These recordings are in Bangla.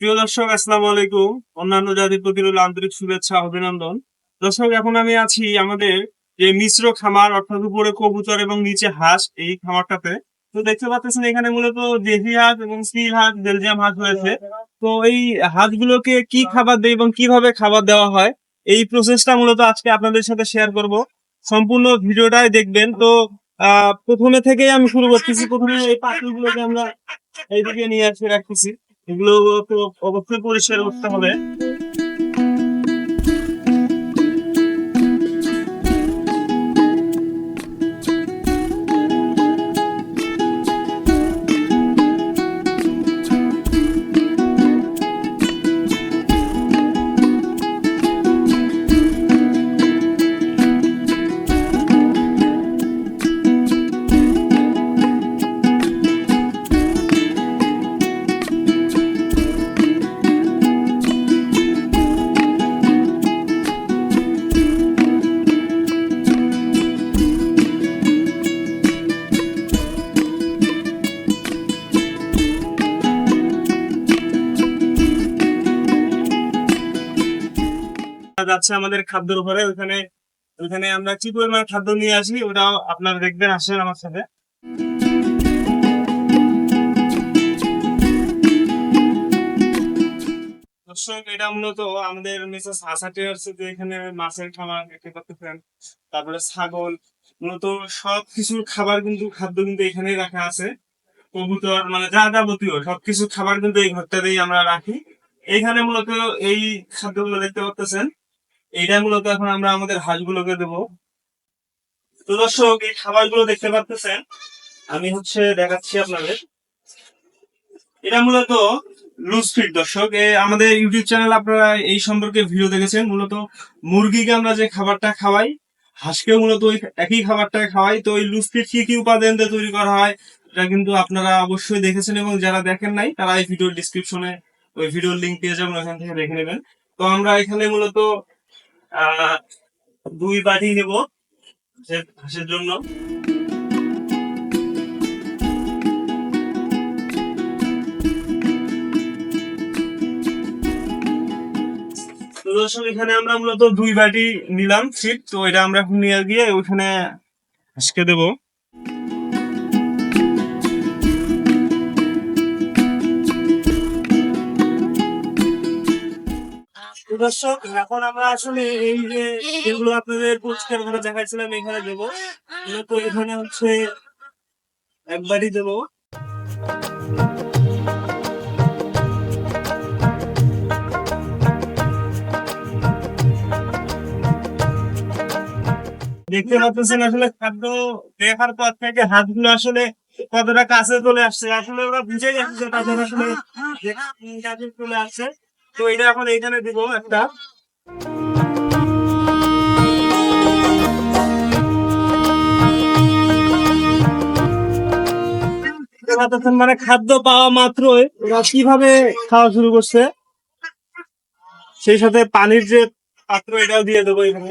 প্রিয় দর্শক, আসসালামু আলাইকুম। অন্যান্য জাতির প্রতি আন্তরিক শুভেচ্ছা, অভিনন্দন। দর্শক, এখন আমি আছি আমাদের যে মিশ্র খামার, অর্থাৎ উপরে কবুতর এবং নিচে হাঁস এই খামারটাতে। তো দেখতে পাচ্ছেন এখানে মূলত দেশি হাঁস এবং স্টিল হাঁস, বেলজিয়াম হাঁস রয়েছে। তো এই হাঁসগুলোকে কি খাবার দেয় এবং কীভাবে খাবার দেওয়া হয়, এই প্রসেসটা মূলত আজকে আপনাদের সাথে শেয়ার করব। সম্পূর্ণ ভিডিওটাই দেখবেন। তো প্রথমে থেকেই আমি শুরু করতেছি। প্রথমে এই পাখিগুলোকে আমরা এইদিকে নিয়ে আসে, রাখতেছি। এগুলো অবশ্যই পরিষ্কার করতে হবে। যাচ্ছে আমাদের খাদ্যের উপরে। ওখানে ওখানে আমরা কি পরিমাণ খাদ্য নিয়ে আসি, ওটাও আপনারা দেখবেন, আসেন আমার সাথে। দর্শক, এটা মূলত আমাদের মিসেস হাসাটি হচ্ছে যে এখানে মাছের খামার দেখতে পাচ্ছেন, তারপরে ছাগল, মূলত সব কিছুর খাবার কিন্তু, খাদ্য কিন্তু এখানেই রাখা আছে। কবুতর মানে যা যাবতীয়, সবকিছু খাবার কিন্তু এই ঘরটাতেই আমরা রাখি। এইখানে মূলত এই খাদ্যগুলো দেখতে পাচ্ছেন এইটা মূলত এখন আমরা আমাদের হাঁসগুলোকে দেবো। তো দর্শক, এই খাবারগুলো দেখতে পাচ্ছেন, আমি হচ্ছে দেখাচ্ছি আপনাদের। এটা মূলত লুজ ফিড, দর্শক। আমাদের ইউটিউব চ্যানেল আপনারা এই সম্পর্কে ভিডিও দেখেছেন। মূলত মুরগিকে আমরা যে খাবারটা খাওয়াই, হাঁসকেও মূলত ওই একই খাবারটা খাওয়াই। তো ওই লুজ ফিড কি কি উপাদান দিয়ে তৈরি করা হয়, এটা কিন্তু আপনারা অবশ্যই দেখেছেন এবং যারা দেখেন নাই, তারা এই ভিডিওর ডিসক্রিপশনে ওই ভিডিওর লিঙ্ক পেয়ে যাবেন, ওখান থেকে দেখে নেবেন। তো আমরা এখানে মূলত দুই বাটি নেব হাঁসের জন্য। দর্শক, এখানে আমরা মূলত দুই বাটি নিলাম ফিট তো এটা আমরা এখন নিয়ে গিয়ে ওইখানে হাসকে দেবো। দর্শক, এখন আমরা আসলে এই যে যেগুলো আপনাদের পরিষ্কার করে দেখাচ্ছিলাম এখানে দেবো। মূলত এখানে হচ্ছে একবারই দেবো। দেখতে পাচ্ছেন আসলে খাদ্য দেখার পর থেকে হাতগুলো আসলে কতটা কাছে চলে আসছে। আসলে ওরা বুঝে গেছে যে তাদের আসলে চলে আসছে। তো এটা এখন এইখানে দিব একটা। মানে খাদ্য পাওয়া মাত্রই ওরা কীভাবে খাওয়া শুরু করছে? সেই সাথে পানির যে পাত্র এটাও দিয়ে দেবো এখানে।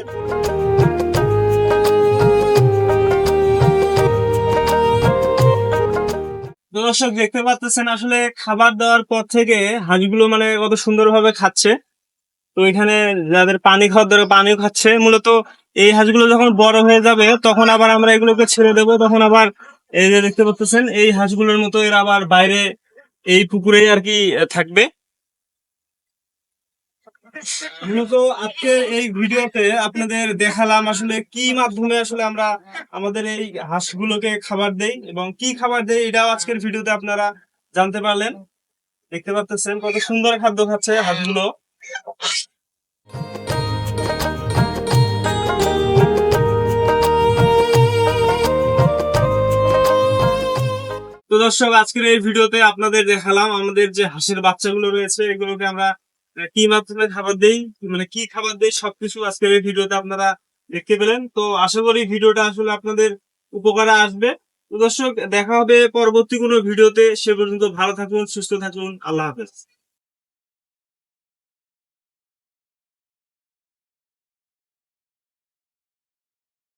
দর্শক দেখতে পাচ্ছেন, আসলে খাবার দেওয়ার পর থেকে হাঁসগুলো মানে কত সুন্দরভাবে খাচ্ছে। তো এখানে যাদের পানি খাওয়ার দরকার, পানিও খাচ্ছে। মূলত এই হাঁসগুলো যখন বড় হয়ে যাবে, তখন আবার আমরা এগুলোকে ছেড়ে দেবো। তখন আবার এই যে দেখতে পাচ্ছেন, এই হাঁসগুলোর মতো এরা আবার বাইরে এই পুকুরেই আর কি থাকবে। মূলত আজকে এই ভিডিওতে আপনাদের দেখালাম আসলে কি মাধ্যমে আসলে আমরা আমাদের এই হাঁসগুলোকে খাবার দেই এবং কি খাবার দেই এটাও আজকের ভিডিওতে আপনারা জানতে পারলেন। দেখতে পাচ্ছেন কত সুন্দর খাদ্য খাচ্ছে হাঁসগুলো। তো দর্শক, আজকের এই ভিডিওতে আপনাদের দেখালাম আমাদের যে হাঁসের বাচ্চাগুলো রয়েছে, এগুলোকে আমরা কি মাধ্যমে খাবার দেই মানে কি খাবার দেই, সবকিছু আজকের এই ভিডিওতে আপনারা দেখতে পেলেন। তো আশা করি ভিডিওটা আসলে আপনাদের উপকারে আসবে। দর্শক, দেখা হবে পরবর্তী কোনো ভিডিওতে। সে পর্যন্ত ভালো থাকুন, সুস্থ থাকুন। আল্লাহ হাফেজ।